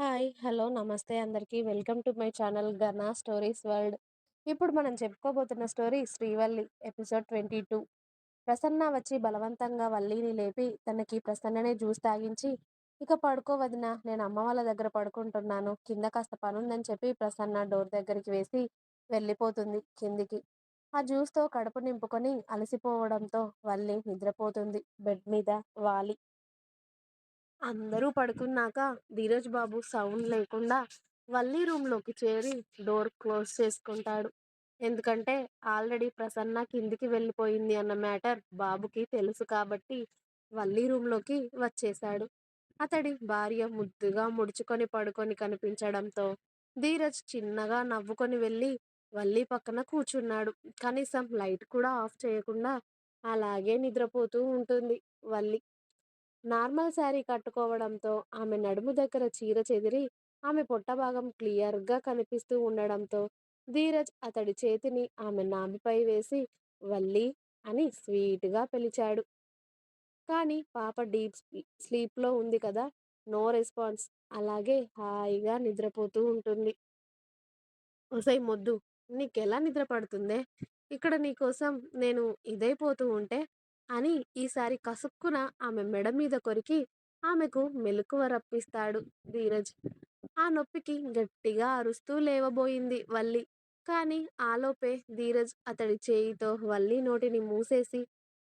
Hi! Hello! నమస్తే అందరికీ. Welcome to my channel 'Gana stories world'. ఇప్పుడు మనం చెప్పుకోబోతున్న స్టోరీ 'శ్రీవల్లి' ఎపిసోడ్ 22. ప్రసన్న వచ్చి బలవంతంగా వల్లిని లేపి తనకి ప్రసన్ననే జ్యూస్ తాగించి, ఇక పడుకోవదిన నేను అమ్మ వాళ్ళ దగ్గర పడుకుంటున్నాను. కింద కాస్త పనుందని చెప్పి ప్రసన్న డోర్ దగ్గరికి వేసి వెళ్ళిపోతుంది కిందికి. ఆ జ్యూస్‌తో కడుపు నింపుకొని అలసిపోవడంతో వల్లి నిద్రపోతుంది బెడ్ మీద వాలి. అందరూ పడుకున్నాక ధీరజ్ బాబు సౌండ్ లేకుండా వల్లి రూమ్‌లోకి చేరి డోర్ క్లోజ్ చేసుకుంటాడు. ఎందుకంటే ఆల్రెడీ ప్రసన్న కిందికి వెళ్ళిపోయింది అన్న మ్యాటర్ బాబుకి తెలుసు కాబట్టి వల్లి రూమ్‌లోకి వచ్చేశాడు. అతడి భార్య ముద్దుగా ముడుచుకొని పడుకొని కనిపించడంతో ధీరజ్ చిన్నగా నవ్వుకొని వెళ్ళి వల్లి పక్కన కూర్చున్నాడు. కనీసం లైట్ కూడా ఆఫ్ చేయకుండా అలాగే నిద్రపోతూ ఉంటుంది వల్లి. నార్మల్ శారీ కట్టుకోవడంతో ఆమె నడుము దగ్గర చీర చెదిరి ఆమె పొట్టభాగం క్లియర్‌గా కనిపిస్తూ ఉండడంతో ధీరజ్ అతడి చేతిని ఆమె నాభిపై వేసి వల్లి అని స్వీట్‌గా పిలిచాడు. కానీ పాప డీప్ స్లీప్‌లో ఉంది కదా! No response. అలాగే హాయిగా నిద్రపోతూ ఉంటుంది. ఒసై మొద్దు నీకెలా నిద్ర పడుతుందే? ఇక్కడ నీకోసం నేను ఇదైపోతూ ఉంటే అని ఈసారి కసుక్కున ఆమె మెడ మీద కొరికి ఆమెకు మెలకువ రప్పిస్తాడు ధీరజ్. ఆ నొప్పికి గట్టిగా అరుస్తూ లేవబోయింది వల్లి. కానీ ఆలోపే ధీరజ్ అతడి చేయితో వల్లి నోటిని మూసేసి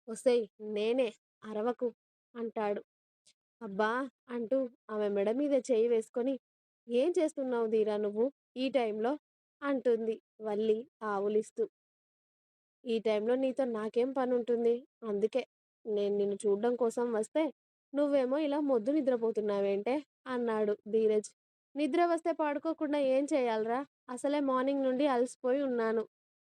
ఒసేయ్ నేనే అరవకు అంటాడు. అబ్బా! అంటూ ఆమె మెడ మీద చేయి వేసుకొని ఏం చేస్తున్నావు ధీరా నువ్వు ఈ టైంలో? అంటుంది వల్లి ఆవులిస్తూ. ఈ టైంలో నీతో నాకేం పని ఉంటుంది అందుకే నేను నిన్ను చూడడం కోసం వస్తే నువ్వేమో ఇలా మొద్దు నిద్రపోతున్నావేంటే? అన్నాడు ధీరజ్. నిద్ర వస్తే పాడుకోకుండా ఏం చేయాలిరా? అసలే మార్నింగ్ నుండి అలసిపోయి ఉన్నాను.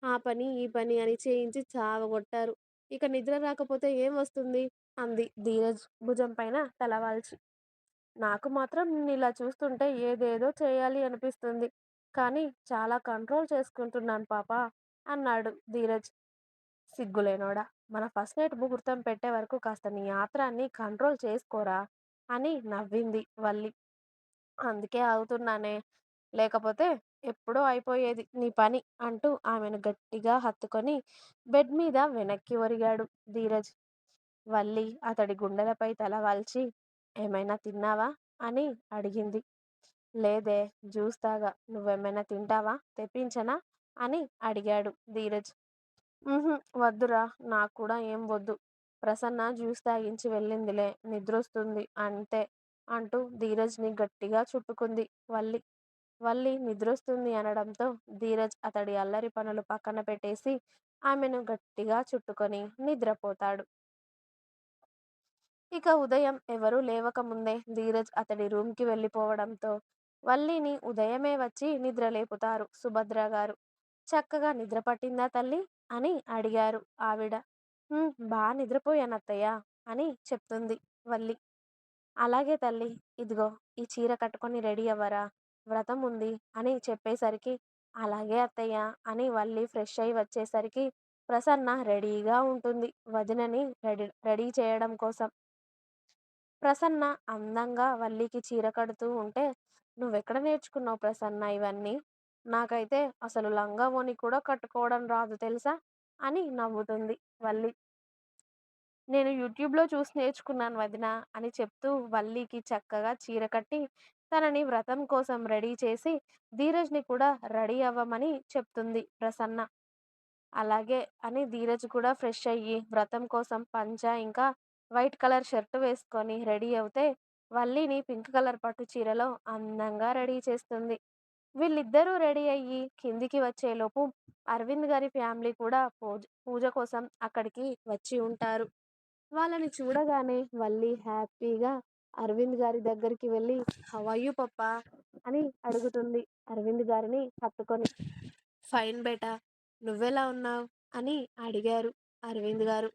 ఆ పని, ఈ పని అని చేయించి చావగొట్టారు. ఇక నిద్ర రాకపోతే ఏం వస్తుంది? అంది ధీరజ్ భుజం పైన తలవాల్చి నాకు మాత్రం నిన్నిలా చూస్తుంటే ఏదేదో చేయాలి అనిపిస్తుంది. కానీ చాలా కంట్రోల్ చేసుకుంటున్నాను పాప అన్నాడు ధీరజ్. సిగ్గులేనోడా! మన ఫస్ట్ నైట్ ముహూర్తం పెట్టే వరకు కాస్త నీ ఆత్రాన్ని కంట్రోల్ చేసుకోరా! అని నవ్వింది వల్లి. అందుకే అవుతున్నానే లేకపోతే ఎప్పుడో అయిపోయేది నీ పని అంటూ ఆమెను గట్టిగా హత్తుకొని బెడ్ మీద వెనక్కి ఒరిగాడు ధీరజ్. వల్లి అతడి గుండెలపై తల వాల్చి ఏమైనా తిన్నావా? అని అడిగింది. లేదే జ్యూస్ తాగా. నువ్వేమైనా తింటావా? తెప్పించనా? అని అడిగాడు ధీరజ్. వద్దురా నాకు కూడా ఏం వద్దు. ప్రసన్న జ్యూస్ తాగించి వెళ్ళిందిలే నిద్రొస్తుంది అంతే అంటూ ధీరజ్‌ని గట్టిగా చుట్టుకుంది వల్లి. వల్లి నిద్రొస్తుంది అనడంతో ధీరజ్ అతడి అల్లరి పనులు పక్కన పెట్టేసి ఆమెను గట్టిగా చుట్టుకొని నిద్రపోతాడు. ఇక ఉదయం ఎవరూ లేవక ముందే ధీరజ్ అతడి రూమ్‌కి వెళ్ళిపోవడంతో వల్లిని ఉదయమే వచ్చి నిద్రలేపుతారు సుభద్ర గారు చక్కగా నిద్ర పట్టిందా తల్లి అని అడిగారు ఆవిడ. బా నిద్రపోయాను అత్తయ్య అని చెప్తుంది వల్లి. అలాగే తల్లి ఇదిగో ఈ చీర కట్టుకొని రెడీ అవ్వరా? వ్రతం ఉంది అని చెప్పేసరికి అలాగే అత్తయ్య అని వల్లి ఫ్రెష్ అయి వచ్చేసరికి ప్రసన్న రెడీగా ఉంటుంది వదినని రెడీ రెడీ చేయడం కోసం. ప్రసన్న అందంగా వల్లికి చీర కడుతూ ఉంటే నువ్వెక్కడ నేర్చుకున్నావు ప్రసన్న ఇవన్నీ? నాకైతే అసలు లంగా ఓణి కూడా కట్టుకోవడం రాదు తెలుసా? అని నవ్వుతుంది వల్లి. నేను యూట్యూబ్‌లో చూసి నేర్చుకున్నాను వదినా అని చెప్తూ వల్లికి చక్కగా చీర కట్టి తనని వ్రతం కోసం రెడీ చేసి ధీరజ్‌ని కూడా రెడీ అవ్వమని చెప్తుంది ప్రసన్న. అలాగే అని ధీరజ్ కూడా ఫ్రెష్ అయ్యి వ్రతం కోసం పంచ ఇంకా వైట్ కలర్ షర్ట్ వేసుకొని రెడీ అవుతే వల్లిని పింక్ కలర్ పట్టు చీరలో అందంగా రెడీ చేస్తుంది. వీళ్ళిద్దరూ రెడీ అయ్యి కిందికి వచ్చేలోపు అరవింద్ గారి ఫ్యామిలీ కూడా పూజ పూజ కోసం అక్కడికి వచ్చి ఉంటారు. వాళ్ళని చూడగానే వల్లి హ్యాపీగా అరవింద్ గారి దగ్గరికి వెళ్ళి హవాయు పప్ప పప్పా? అని అడుగుతుంది అరవింద్ గారిని హత్తుకొని. ఫైన్ బేటా. నువ్వెలా ఉన్నావు అని అడిగారు అరవింద్ గారు.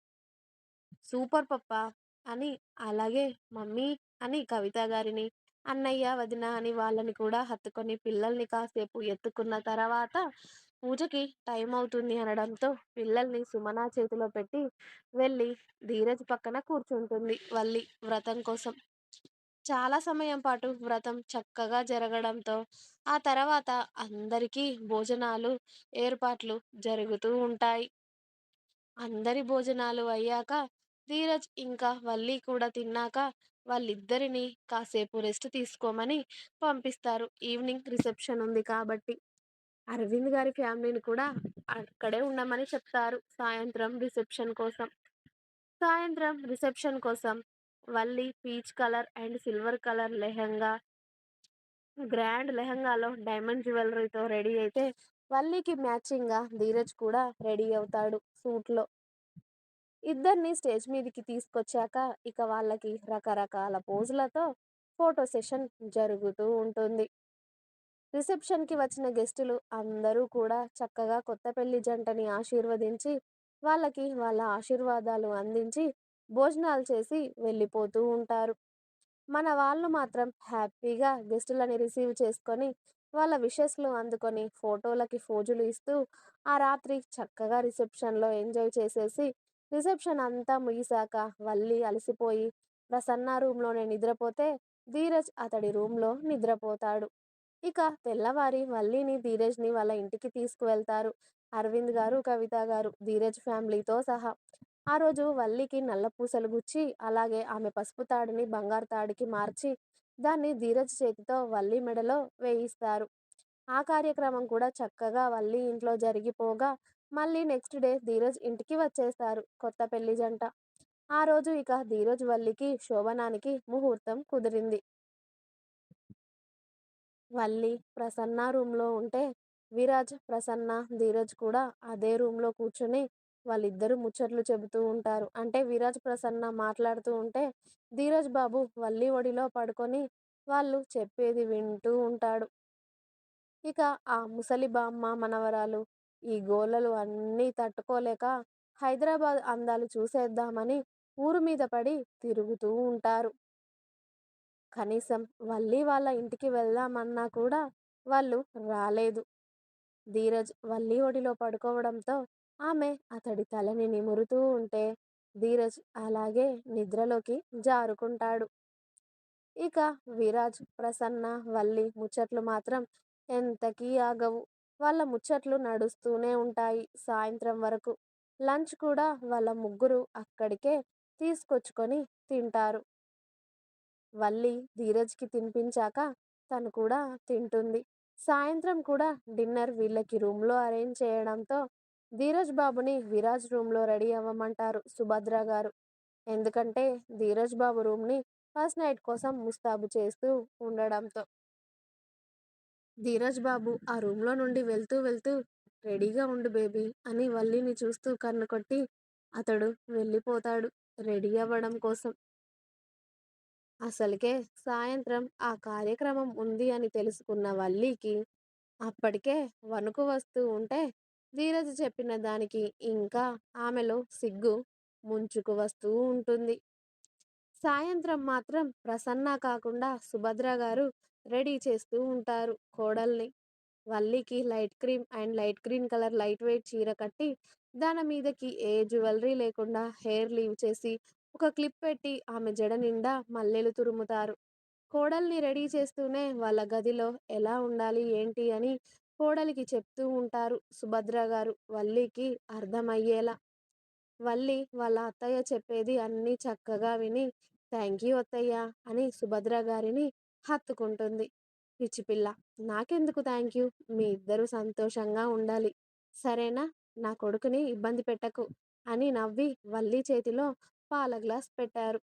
Super papa! అని అలాగే మమ్మీ అని కవిత గారిని, అన్నయ్య, వదిన అని వాళ్ళని కూడా హత్తుకొని పిల్లల్ని కాసేపు ఎత్తుకున్న తర్వాత పూజకి టైం అవుతుంది అనడంతో పిల్లల్ని సుమన చేతిలో పెట్టి వెళ్ళి ధీరజ్ పక్కన కూర్చుంటుంది వల్లి వ్రతం కోసం. చాలా సమయం పాటు వ్రతం చక్కగా జరగడంతో, ఆ తర్వాత అందరికీ భోజనాలు ఏర్పాట్లు జరుగుతూ ఉంటాయి. అందరి భోజనాలు అయ్యాక ధీరజ్ ఇంకా వల్లి కూడా తిన్నాక వాళ్ళిద్దరిని కాసేపు రెస్ట్ తీసుకోమని పంపిస్తారు. ఈవినింగ్ రిసెప్షన్ ఉంది కాబట్టి. అరవింద్ గారి ఫ్యామిలీని కూడా అక్కడే ఉండమని చెప్తారు సాయంత్రం రిసెప్షన్ కోసం. సాయంత్రం రిసెప్షన్ కోసం Valli peach colour and silver colour lehenga grand లెహంగాలో diamond జ్యువెలరీతో రెడీ అయితే వల్లికి మ్యాచింగ్గా ధీరజ్ కూడా రెడీ అవుతాడు సూట్లో. ఇద్దరిని స్టేజ్ మీదికి తీసుకొచ్చాక ఇక వాళ్ళకి రకరకాల పోజులతో ఫోటో సెషన్ జరుగుతూ ఉంటుంది. రిసెప్షన్కి వచ్చిన గెస్టులు అందరూ కూడా చక్కగా కొత్త పెళ్ళి జంటని ఆశీర్వదించి వాళ్ళకి వాళ్ళ ఆశీర్వాదాలు అందించి భోజనాలు చేసి వెళ్ళిపోతూ ఉంటారు. మన వాళ్ళు మాత్రం హ్యాపీగా గెస్టులని రిసీవ్ చేసుకొని వాళ్ళ విషెస్లు అందుకొని ఫోటోలకి ఫోజులు ఇస్తూ ఆ రాత్రి చక్కగా రిసెప్షన్లో ఎంజాయ్ చేసేసి రిసెప్షన్ అంతా ముగిసాక వల్లి అలసిపోయి ప్రసన్న రూమ్లోనే నిద్రపోతే ధీరజ్ అతడి రూమ్లో నిద్రపోతాడు. ఇక తెల్లవారి వల్లిని ధీరజ్ని వాళ్ళ ఇంటికి తీసుకువెళ్తారు అరవింద్ గారు కవిత గారు ధీరజ్ ఫ్యామిలీతో సహా. ఆ రోజు వల్లికి నల్ల పూసలు గుచ్చి అలాగే ఆమె పసుపు తాడిని బంగారు తాడికి మార్చి దాన్ని ధీరజ్ చేతితో వల్లి మెడలో వేయిస్తారు. ఆ కార్యక్రమం కూడా చక్కగా వల్లి ఇంట్లో జరిగిపోగా మళ్ళీ నెక్స్ట్ డే ధీరజ్ ఇంటికి వచ్చేస్తారు కొత్త పెళ్ళి జంట. ఆ రోజు ఇక ధీరజ్ వల్లికి శోభనానికి ముహూర్తం కుదిరింది. వల్లి ప్రసన్న రూమ్లో ఉంటే విరాజ్, ప్రసన్న, ధీరజ్ కూడా అదే రూమ్లో కూర్చుని వాళ్ళిద్దరూ ముచ్చట్లు చెబుతూ ఉంటారు. అంటే విరాజ్, ప్రసన్న మాట్లాడుతూ ఉంటే ధీరజ్ బాబు వల్లి ఒడిలో పడుకొని వాళ్ళు చెప్పేది వింటూ ఉంటాడు. ఇక ఆ ముసలి బామ్మ మనవరాలు ఈ గోలలు అన్నీ తట్టుకోలేక హైదరాబాద్ అందాలు చూసేద్దామని ఊరు మీద పడి తిరుగుతూ ఉంటారు. కనీసం వల్లి వాళ్ళ ఇంటికి వెళ్దామన్నా కూడా వాళ్ళు రాలేదు. ధీరజ్ వల్లి ఒడిలో పడుకోవడంతో ఆమె అతడి తలని నిమురుతూ ఉంటే ధీరజ్ అలాగే నిద్రలోకి జారుకుంటాడు. ఇక విరాజ్, ప్రసన్న, వల్లి ముచ్చట్లు మాత్రం ఎంతకీ ఆగవు. వాళ్ళ ముచ్చట్లు నడుస్తూనే ఉంటాయి సాయంత్రం వరకు. లంచ్ కూడా వాళ్ళ ముగ్గురు అక్కడికే తీసుకొచ్చుకొని తింటారు. వల్లి ధీరజ్కి తినిపించాక తను కూడా తింటుంది. సాయంత్రం కూడా డిన్నర్ వీళ్ళకి రూమ్లో అరేంజ్ చేయడంతో ధీరజ్ బాబుని విరాజ్ రూమ్లో రెడీ అవ్వమంటారు సుభద్ర గారు. ఎందుకంటే ధీరజ్ బాబు రూమ్ని ఫస్ట్ నైట్ కోసం ముస్తాబు చేస్తూ ఉండడంతో. ధీరజ్ బాబు ఆ రూమ్లో నుండి వెళ్తూ వెళ్తూ రెడీగా ఉండు బేబీ అని వల్లిని చూస్తూ కన్ను కొట్టి అతడు వెళ్ళిపోతాడు రెడీ అవ్వడం కోసం. అసలుకే సాయంత్రం ఆ కార్యక్రమం ఉంది అని తెలుసుకున్న వల్లికి అప్పటికే వణుకు వస్తూ ఉంటే ధీరజ్ చెప్పిన దానికి ఇంకా ఆమెలో సిగ్గు ముంచుకు వస్తూ ఉంటుంది. సాయంత్రం మాత్రం ప్రసన్న కాకుండా సుభద్ర గారు రెడీ చేస్తూ ఉంటారు కోడల్ని. వల్లికి light cream and light green colour light weight చీర కట్టి దాని మీదకి ఏ జ్యువెలరీ లేకుండా హెయిర్ లీవ్ చేసి ఒక క్లిప్ పెట్టి ఆమె జడ నిండా మల్లెలు తురుముతారు. కోడల్ని రెడీ చేస్తూనే వాళ్ళ గదిలో ఎలా ఉండాలి ఏంటి అని కోడలికి చెప్తూ ఉంటారు సుభద్ర గారు వల్లికి అర్థమయ్యేలా. వల్లి వాళ్ళ అత్తయ్య చెప్పేది అన్నీ చక్కగా విని థాంక్యూ అత్తయ్య అని సుభద్ర గారిని హత్తుకుంటుంది. పిచ్చిపిల్ల నాకెందుకు యూ మీ ఇద్దరూ సంతోషంగా ఉండాలి. సరేనా నా కొడుకుని ఇబ్బంది పెట్టకు అని నవ్వి వల్లి చేతిలో పాల గ్లాస్ పెట్టారు.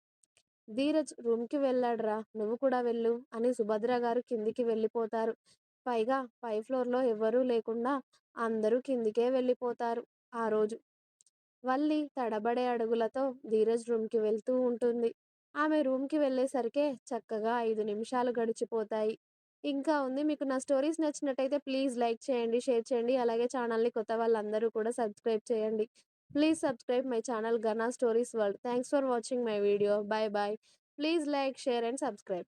ధీరజ్ రూమ్కి వెళ్ళాడురా నువ్వు కూడా వెళ్ళు అని సుభద్ర గారు కిందికి వెళ్ళిపోతారు. పైగా పై ఫ్లోర్లో ఎవ్వరూ లేకుండా అందరూ కిందికే వెళ్ళిపోతారు ఆ రోజు. వల్లి తడబడే అడుగులతో ధీరజ్ రూమ్కి వెళ్తూ ఉంటుంది. ఆమె రూమ్కి వెళ్ళేసరికే చక్కగా ఐదు నిమిషాలు గడిచిపోతాయి. ఇంకా ఉంది మీకు నా స్టోరీస్ నచ్చినట్టయితే ప్లీజ్ లైక్ చేయండి, షేర్ చేయండి. అలాగే ఛానల్ని కొత్త వాళ్ళందరూ కూడా సబ్స్క్రైబ్ చేయండి. Please subscribe my channel Gana stories world. Thanks for watching my video. Bye bye. Please like, share and subscribe.